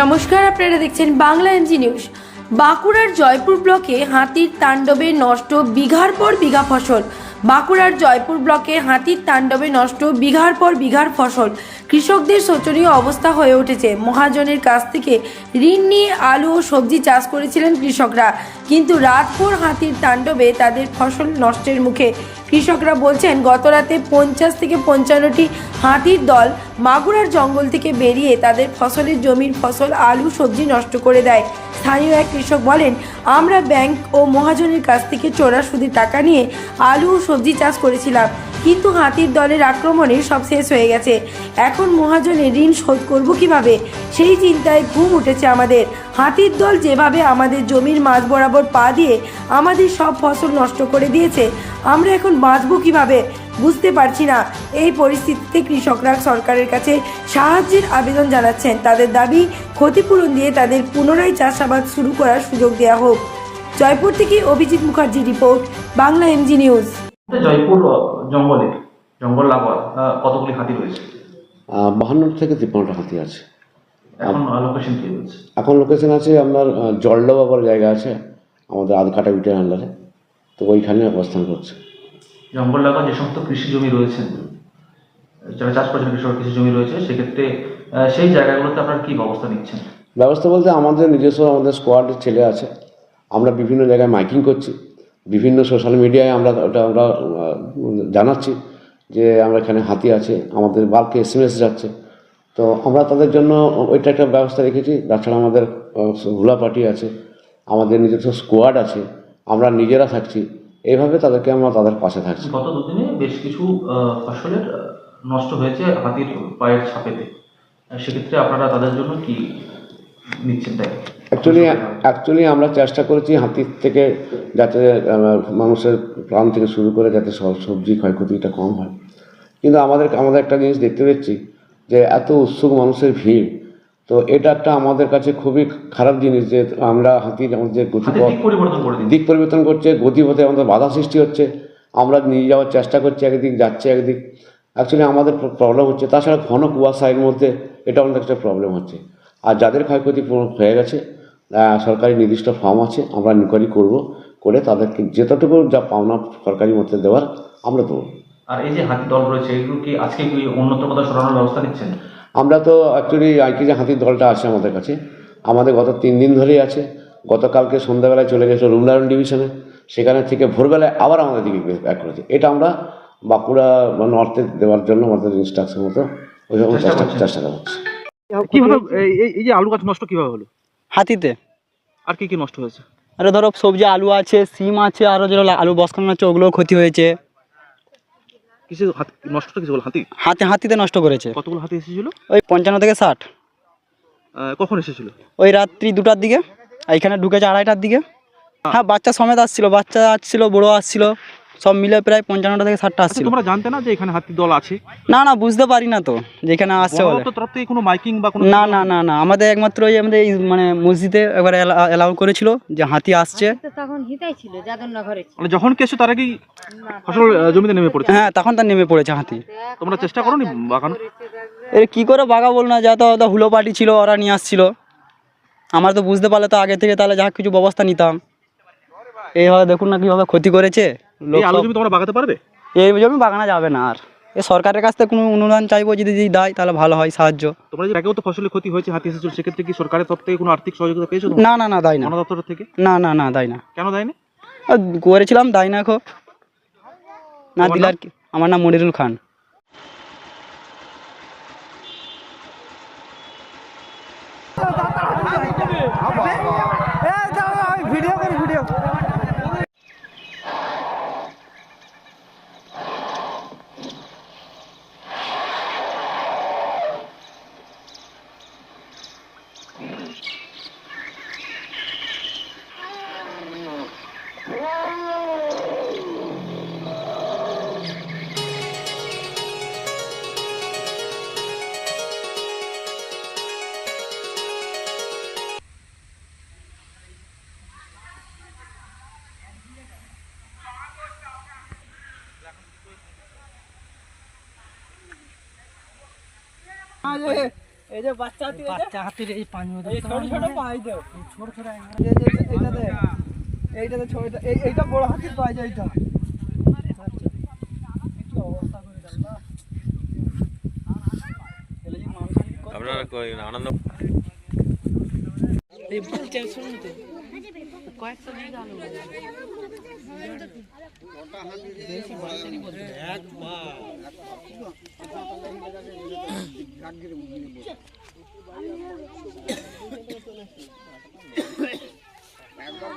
নমস্কার, আপনারা দেখছেন বাংলা এনজি নিউজ বাঁকুড়ার জয়পুর ব্লকে হাতির তাণ্ডবে নষ্ট বিঘার পর বিঘা ফসল। বাঁকুড়ার জয়পুর ব্লকে হাতির তাণ্ডবে নষ্ট বিঘার পর বিঘার ফসল। কৃষকদের শোচনীয় অবস্থা হয়ে উঠেছে। মহাজনের কাছ থেকে ঋণ নিয়ে আলু ও সবজি চাষ করেছিলেন কৃষকরা। কিন্তু রাতভর হাতির তাণ্ডবে তাদের ফসল নষ্টের মুখে কৃষকরা বলছেন, গতরাতে পঞ্চাশ থেকে পঞ্চান্নটি হাতির দল মাগুরার জঙ্গল থেকে বেরিয়ে তাদের ফসলের জমির ফসল, আলু, সবজি নষ্ট করে দেয়। স্থানীয় এক কৃষক বলেন, আমরা ব্যাংক ও মহাজনের কাছ থেকে চোরা সুদে টাকা নিয়ে আলু সবজি চাষ করেছিলাম। কিন্তু হাতির দলের আক্রমণে সব শেষ হয়ে গেছে। এখন মহাজনের ঋণ শোধ করব কীভাবে? সেই চিন্তায় ঘুম উঠেছে আমাদের। হাতির দল যেভাবে আমাদের জমির মাঝ বরাবর পা দিয়ে আমাদের সব ফসল নষ্ট করে দিয়েছে, আমরা এখন বাঁচবো কীভাবে? বুঝতে পারছি না। এই পরিস্থিতিতে কৃষকরা সরকারের কাছে সাহায্যের আবেদন জানাচ্ছেন। তাদের দাবি, ক্ষতিপূরণ দিয়ে তাদের পুনরায় চাষাবাদ শুরু করার সুযোগ দেওয়া হোক। জয়পুর থেকে Abhijit Mukherjee report, Bangla MG news Jaipur জঙ্গলে জঙ্গল লাগোয়া কতগুলি হাতি রয়েছে? বাহান্ন থেকে তিপ্পান্নটা হাতি আছে। এখন লোকেশন কি রয়েছে? এখন লোকেশন আছে আপনার জলডোবা বলে জায়গা আছে আমাদের আধকাটা বিটের আন্ডারে তো ওইখানে অবস্থান করছে। জঙ্গল লাগোয়া যে সমস্ত কৃষি জমি রয়েছেন যারা চাষ করছেন কৃষক কৃষি জমি রয়েছে সেক্ষেত্রে সেই জায়গাগুলোতে আপনারা কি ব্যবস্থা নিচ্ছেন? ব্যবস্থা বলতে আমাদের নিজস্ব আমাদের স্কোয়াডের ছেলে আছে আমরা বিভিন্ন জায়গায় মাইকিং করছি। বিভিন্ন সোশ্যাল মিডিয়ায় আমরা ওটা আমরা জানাচ্ছি যে আমরা এখানে হাতি আছে, আমাদের বাল্কে এস এম এস যাচ্ছে। তো আমরা তাদের জন্য ওইটা একটা ব্যবস্থা রেখেছি। তাছাড়া আমাদের হুলা পার্টি আছে, আমাদের নিজস্ব স্কোয়াড আছে, আমরা নিজেরা থাকছি। এইভাবে তাদেরকে আমরা তাদের পাশে থাকছি। গত দুদিনে বেশ কিছু ফসলের নষ্ট হয়েছে হাতির পায়ের ছাপেতে। সেক্ষেত্রে আপনারা তাদের জন্য কি নিচ্ছেন তাই অ্যাকচুয়ালি অ্যাকচুয়ালি আমরা চেষ্টা করেছি হাতির থেকে যাতে মানুষের প্রাণ থেকে শুরু করে যাতে সব সবজি ক্ষয়ক্ষতিটা কম হয়। কিন্তু আমাদের আমাদের একটা জিনিস দেখতে পাচ্ছি যে এত উৎসুক মানুষের ভিড় তো এটা একটা আমাদের কাছে খুবই খারাপ জিনিস যে আমরা হাতির আমাদের যে গতিপথ দিক পরিবর্তন করছে গতিপথে আমাদের বাধা সৃষ্টি হচ্ছে আমরা নিয়ে যাওয়ার চেষ্টা করছি একদিক যাচ্ছে একদিক। অ্যাকচুয়ালি আমাদের প্রবলেম হচ্ছে তাছাড়া ঘন কুয়াশা এর মধ্যে এটা আমাদের একটা প্রবলেম হচ্ছে। আর যাদের ক্ষয়ক্ষতি হয়ে গেছে সরকারি নির্দিষ্ট ফর্ম আছে আমরা ইনকোয়ারি করব করে তাদেরকে যতটুকু যা পাওনা সরকারি মধ্যে দেওয়ার আমরা দেবো। আর এই যে হাতি দল রয়েছে এগুলো কি আজকে কি অন্যত্র কোথাও সরানোর ব্যবস্থা নিচ্ছেন? আমরা তো অ্যাকচুয়ালি আজকে যে হাতির দলটা আছে আমাদের কাছে আমাদের গত তিন দিন ধরেই আছে। গতকালকে সন্ধ্যাবেলায় চলে গেছে রুমলায়ন ডিভিশনে সেখানে থেকে ভোরবেলায় আবার আমাদের দিকে ব্যাক করেছে। এটা আমরা বাঁকুড়া বা নর্থে দেওয়ার জন্য আমাদের ইনস্ট্রাকশন মতো ওইরকম চেষ্টা চেষ্টা। চেষ্টা করছি কীভাবে এই- এই- এই যে আলু গাছ নষ্ট কীভাবে হলো? হাতিতে। আর কি কি নষ্ট হয়েছে? আরও ধরো সবজি আলু আছে সিম আছে আরও যেগুলো আলু বসকানো আছে ওগুলোও ক্ষতি হয়েছে। কিছু হাতি নষ্টটা কিছু হাতি? হাতে হাতিতে নষ্ট করেছে। কতগুলো হাতি এসেছিল? ওই পঞ্চান্ন থেকে ষাট। কখন এসেছিল? ওই রাত্রি দুটার দিকে আর এখানে ঢুকেছে আড়াইটার দিকে। হ্যাঁ বাচ্চা সমেত আসছিল বাচ্চা আসছিল বড়ো আসছিল। সব মিলে প্রায় পঞ্চান্নটা থেকে ষাটটা আচ্ছা আসছিল। তোমরা জানতে না যে এখানে হাতির দল আছে? না না বুঝতে পারি না তো যেখানে আসছে বলে। তরফ থেকে কোনো মাইকিং বা কোনো না না না না আমাদের একমাত্র ওই আমাদের মানে মসজিদে একবার অ্যালাউ করেছিল যে হাতি আসছে। তখন হিতাই ছিল যাদবনগরে মানে যখন কেছো তার আগেই ফসল জমিতে নেমে পড়েছে? হ্যাঁ তখন তার নেমে পড়েছে হাতি। তোমরা চেষ্টা করোনি বাগানো? এর কি করে বাগা বল না যা তো হুলো পার্টি ছিল ওরা নিয়ে আসছিল। আমার তো বুঝতে পারলে তো আগে থেকে তাহলে যা কিছু ব্যবস্থা নিতাম। এইভাবে দেখুন না কীভাবে ক্ষতি করেছে। সরকারের কাছ থেকে কোনো অনুদান চাইব যদি দেয় তাহলে ভালো হয় সাহায্য। ফসলের ক্ষতি হয়েছে হাতি কি সরকারের থেকে কোনো আর্থিক না না থেকে? না না না করেছিলাম দায় না খো না দিলে আর কি। আমার নাম মনিরুল খান। ভিডিও ভিডিও এই যে বাচ্চা বাচ্চা হাতির এই ছোট ছোট পাই দাও ছোট ছোট এইটা দে এইটা এইটা বড় হাতির পাই যায় এইটা। আপনারা আনন্দ কয়েকটা একবার